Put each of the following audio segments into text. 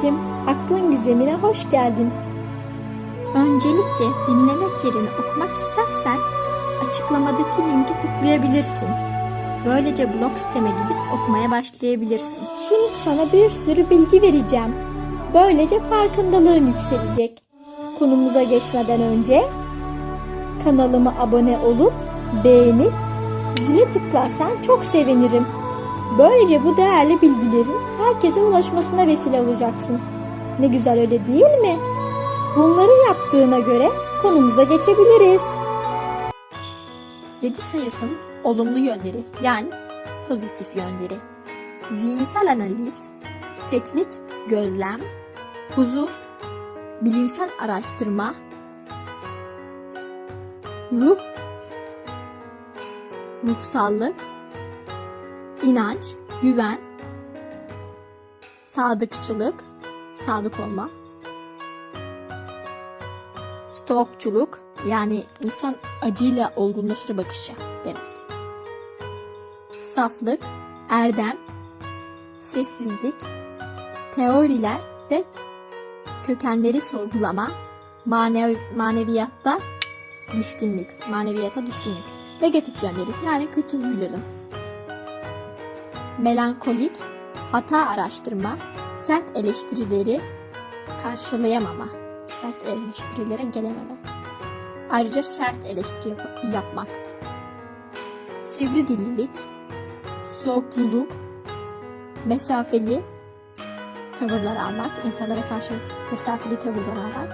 Ege'cim, aklın gizemine hoş geldin. Öncelikle dinlemek yerine okumak istersen açıklamadaki linki tıklayabilirsin. Böylece blog siteme gidip okumaya başlayabilirsin. Şimdi sana bir sürü bilgi vereceğim. Böylece farkındalığın yükselecek. Konumuza geçmeden önce kanalıma abone olup beğenip zile tıklarsan çok sevinirim. Böylece bu değerli bilgilerin herkese ulaşmasına vesile olacaksın. Ne güzel öyle değil mi? Bunları yaptığına göre konumuza geçebiliriz. 7 sayısının olumlu yönleri yani pozitif yönleri. Zihinsel analiz, teknik gözlem, huzur, bilimsel araştırma, ruh, ruhsallık, inanç, güven, sadıkçılık, sadık olma, stokçuluk yani insan acıyla olgunlaşır bakışı demek. Saflık, erdem, sessizlik, teoriler ve kökenleri sorgulama, manev maneviyatta düşkünlük, maneviyata düşkünlük. Negatif yönleri yani kötü huyların. Melankolik, hata araştırma, sert eleştirileri karşılayamama, sert eleştirilere gelememe. Ayrıca sert eleştiri yap- yapmak. Sivri dillilik, soğukluluk, mesafeli tavırlar almak, insanlara karşı mesafeli tavırlar almak,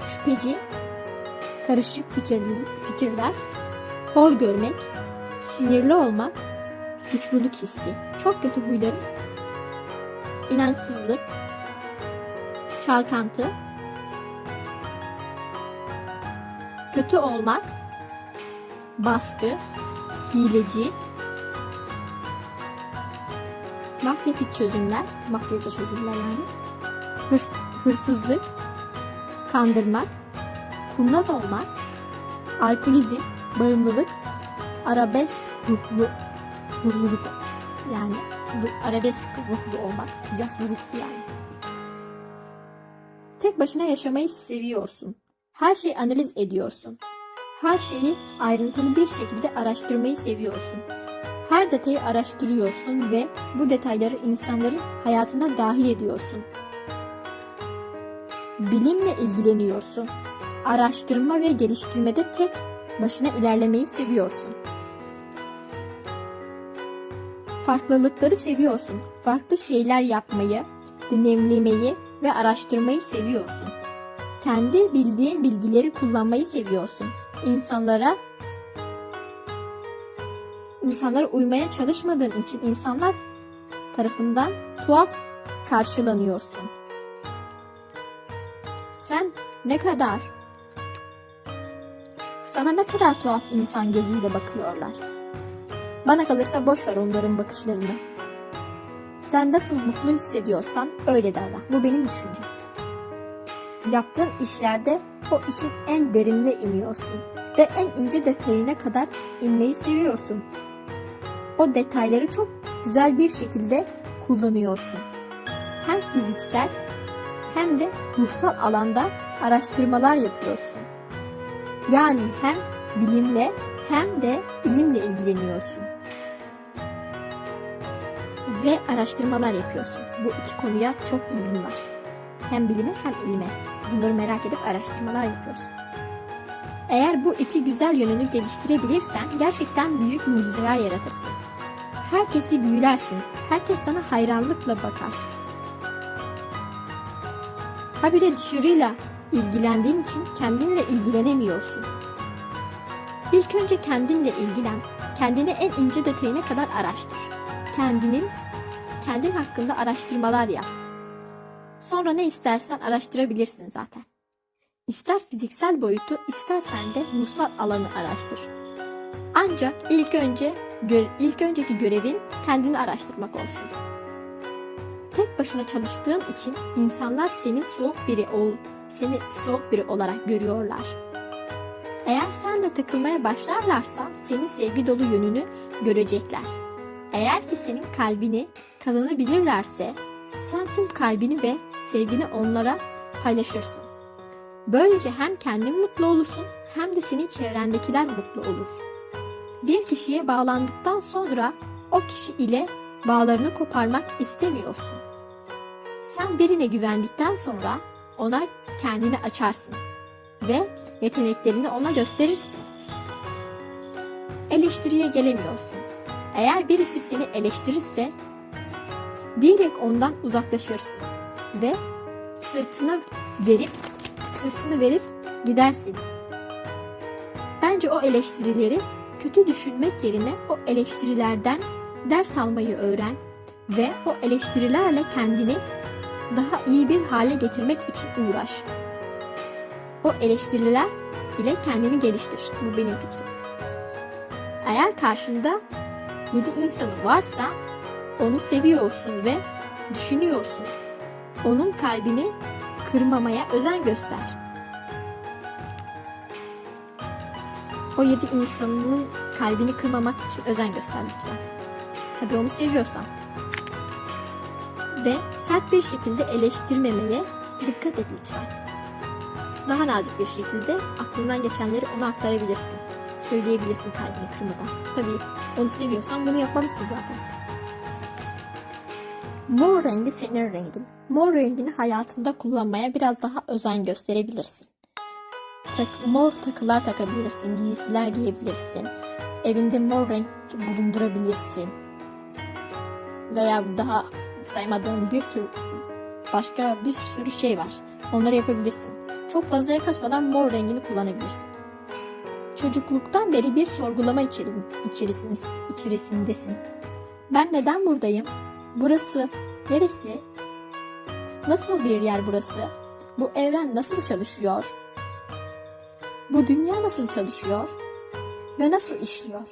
şüpheci, karışık fikirli, fikirler, hor görmek, sinirli olmak, suçluluk hissi, çok kötü huyların, inançsızlık, çalkantı, kötü olmak, baskı, hileci, mafyatik çözümler, mafyaca çözümler yani, hırs, hırsızlık, kandırmak, kurnaz olmak, alkolizm, bağımlılık, arabesk ruhlu, ruhluluk yani arabesk ruhlu olmak, yaşlı ruhlu yani. Tek başına yaşamayı seviyorsun. Her şeyi analiz ediyorsun. Her şeyi ayrıntılı bir şekilde araştırmayı seviyorsun. Her detayı araştırıyorsun ve bu detayları insanların hayatına dahil ediyorsun. Bilimle ilgileniyorsun. Araştırma ve geliştirmede tek başına ilerlemeyi seviyorsun. Farklılıkları seviyorsun. Farklı şeyler yapmayı, deneyimlemeyi ve araştırmayı seviyorsun. Kendi bildiğin bilgileri kullanmayı seviyorsun. İnsanlara insanlara uymaya çalışmadığın için insanlar tarafından tuhaf karşılanıyorsun. Sen ne kadar sana ne kadar tuhaf insan gözüyle bakıyorlar. Bana kalırsa boş ver onların bakışlarını. Sen nasıl mutlu hissediyorsan öyle davran. Bu benim düşüncem. Yaptığın işlerde o işin en derinine iniyorsun ve en ince detayına kadar inmeyi seviyorsun. O detayları çok güzel bir şekilde kullanıyorsun. Hem fiziksel hem de ruhsal alanda araştırmalar yapıyorsun. Yani hem bilimle hem de bilimle ilgileniyorsun. Ve araştırmalar yapıyorsun. Bu iki konuya çok ilgin var. Hem bilime hem ilime. Bunları merak edip araştırmalar yapıyorsun. Eğer bu iki güzel yönünü geliştirebilirsen gerçekten büyük mucizeler yaratırsın. Herkesi büyülersin. Herkes sana hayranlıkla bakar. Habire dışarıyla ilgilendiğin için kendinle ilgilenemiyorsun. İlk önce kendinle ilgilen. Kendini en ince detayına kadar araştır. Kendinin kendin hakkında araştırmalar yap. Sonra ne istersen araştırabilirsin zaten. İster fiziksel boyutu, istersen de ruhsal alanı araştır. Ancak ilk önce ilk önceki görevin kendini araştırmak olsun. Tek başına çalıştığın için insanlar senin soğuk biri ol, seni soğuk biri olarak görüyorlar. Eğer sen de takılmaya başlarlarsa senin sevgi dolu yönünü görecekler. Eğer ki senin kalbini kazanabilirlerse Sen tüm kalbini ve sevgini onlara paylaşırsın. Böylece hem kendin mutlu olursun hem de senin çevrendekiler mutlu olur. Bir kişiye bağlandıktan sonra o kişi ile bağlarını koparmak istemiyorsun. Sen birine güvendikten sonra ona kendini açarsın ve yeteneklerini ona gösterirsin. Eleştiriye gelemiyorsun. Eğer birisi seni eleştirirse direkt ondan uzaklaşırsın ve sırtına verip sırtını verip gidersin. Bence o eleştirileri kötü düşünmek yerine o eleştirilerden ders almayı öğren ve o eleştirilerle kendini daha iyi bir hale getirmek için uğraş. O eleştiriler ile kendini geliştir. Bu benim fikrim. Eğer karşında yedi insanı varsa onu seviyorsun ve düşünüyorsun. Onun kalbini kırmamaya özen göster. O yedi insanın kalbini kırmamak için özen göster lütfen. Tabii onu seviyorsan. Ve sert bir şekilde eleştirmemeye dikkat et lütfen. Daha nazik bir şekilde aklından geçenleri ona aktarabilirsin. Söyleyebilirsin kalbini kırmadan. Tabii onu seviyorsan bunu yapmalısın zaten. Mor rengi senin rengin. Mor rengini hayatında kullanmaya biraz daha özen gösterebilirsin. Tak, mor takılar takabilirsin, giysiler giyebilirsin. Evinde mor renk bulundurabilirsin. Veya daha saymadığım bir tür başka bir sürü şey var. Onları yapabilirsin. Çok fazlaya kaçmadan mor rengini kullanabilirsin. Çocukluktan beri bir sorgulama içerin, içerisin, içerisindesin. Ben neden buradayım? Burası neresi? Nasıl bir yer burası? Bu evren nasıl çalışıyor? Bu dünya nasıl çalışıyor? Ve nasıl işliyor?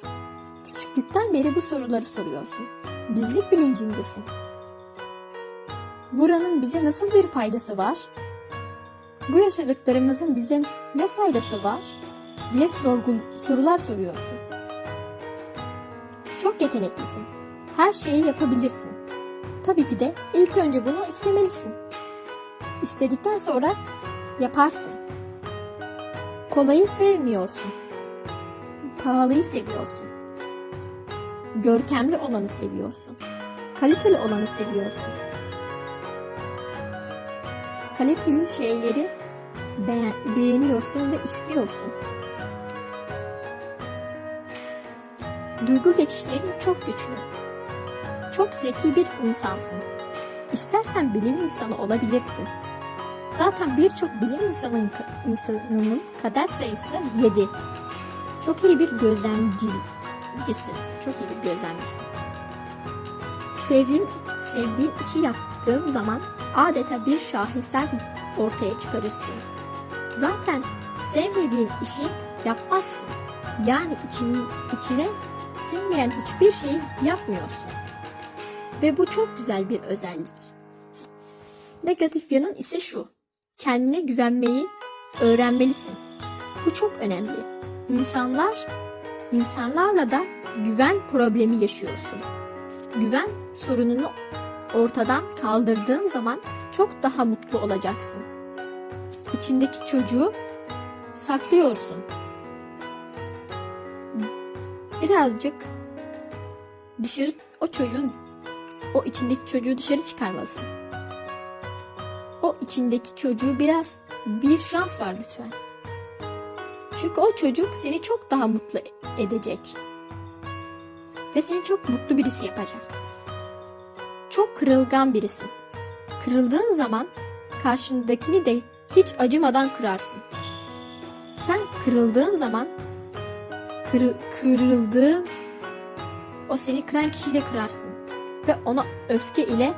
Küçüklükten beri bu soruları soruyorsun. Bizlik bilincindesin. Buranın bize nasıl bir faydası var? Bu yaşadıklarımızın bize ne faydası var? diye sorgu, sorular soruyorsun. Çok yeteneklisin. Her şeyi yapabilirsin. Tabii ki de ilk önce bunu istemelisin. İstedikten sonra yaparsın. Kolayı sevmiyorsun. Pahalıyı seviyorsun. Görkemli olanı seviyorsun. Kaliteli olanı seviyorsun. Kaliteli şeyleri beğen- beğeniyorsun ve istiyorsun. Duygu geçişlerin çok güçlü. Çok zeki bir insansın. İstersen bilim insanı olabilirsin. Zaten birçok bilim insanın, insanının kader sayısı 7. Çok iyi bir gözlemcisin. Çok iyi bir gözlemcisin. Sevdiğin, sevdiğin işi yaptığın zaman adeta bir şaheser ortaya çıkarırsın. Zaten sevmediğin işi yapmazsın. Yani için, içine sinmeyen hiçbir şeyi yapmıyorsun. Ve bu çok güzel bir özellik. Negatif yanın ise şu. Kendine güvenmeyi öğrenmelisin. Bu çok önemli. İnsanlar, insanlarla da güven problemi yaşıyorsun. Güven sorununu ortadan kaldırdığın zaman çok daha mutlu olacaksın. İçindeki çocuğu saklıyorsun. Birazcık dışarı o çocuğun o içindeki çocuğu dışarı çıkarmalısın. O içindeki çocuğu biraz bir şans var lütfen. Çünkü o çocuk seni çok daha mutlu edecek. Ve seni çok mutlu birisi yapacak. Çok kırılgan birisin. Kırıldığın zaman karşındakini de hiç acımadan kırarsın. Sen kırıldığın zaman kır, kırıldığın o seni kıran kişiyle kırarsın ve ona öfke ile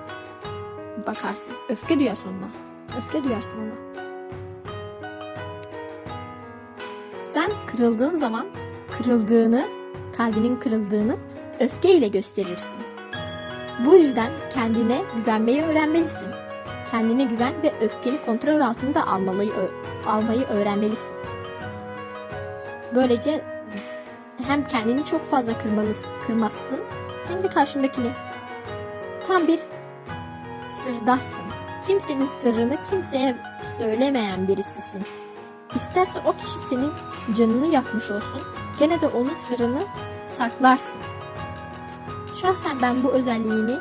bakarsın. Öfke duyarsın ona. Öfke duyarsın ona. Sen kırıldığın zaman kırıldığını, kalbinin kırıldığını öfke ile gösterirsin. Bu yüzden kendine güvenmeyi öğrenmelisin. Kendine güven ve öfkeni kontrol altında almayı, almayı öğrenmelisin. Böylece hem kendini çok fazla kırmalısın, kırmazsın hem de karşındakini. Tam bir Sırdaşsın. Kimsenin sırrını kimseye söylemeyen birisisin. İsterse o kişi senin canını yakmış olsun, gene de onun sırrını saklarsın. Şahsen ben bu özelliğini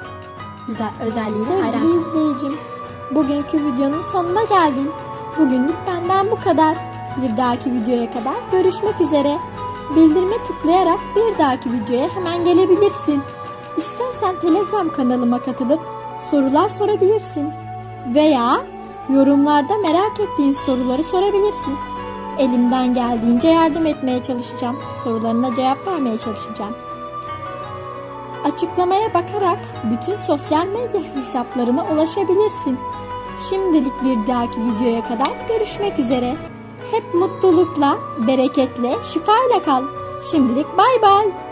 güzel özelliğine hayran Sevgili izleyicim, bugünkü videonun sonuna geldin. Bugünlük benden bu kadar. Bir dahaki videoya kadar görüşmek üzere. Bildirime tıklayarak bir dahaki videoya hemen gelebilirsin. İstersen Telegram kanalıma katılıp sorular sorabilirsin. Veya yorumlarda merak ettiğin soruları sorabilirsin. Elimden geldiğince yardım etmeye çalışacağım. Sorularına cevap vermeye çalışacağım. Açıklamaya bakarak bütün sosyal medya hesaplarıma ulaşabilirsin. Şimdilik bir dahaki videoya kadar görüşmek üzere. Hep mutlulukla, bereketle, şifayla kal. Şimdilik bay bay.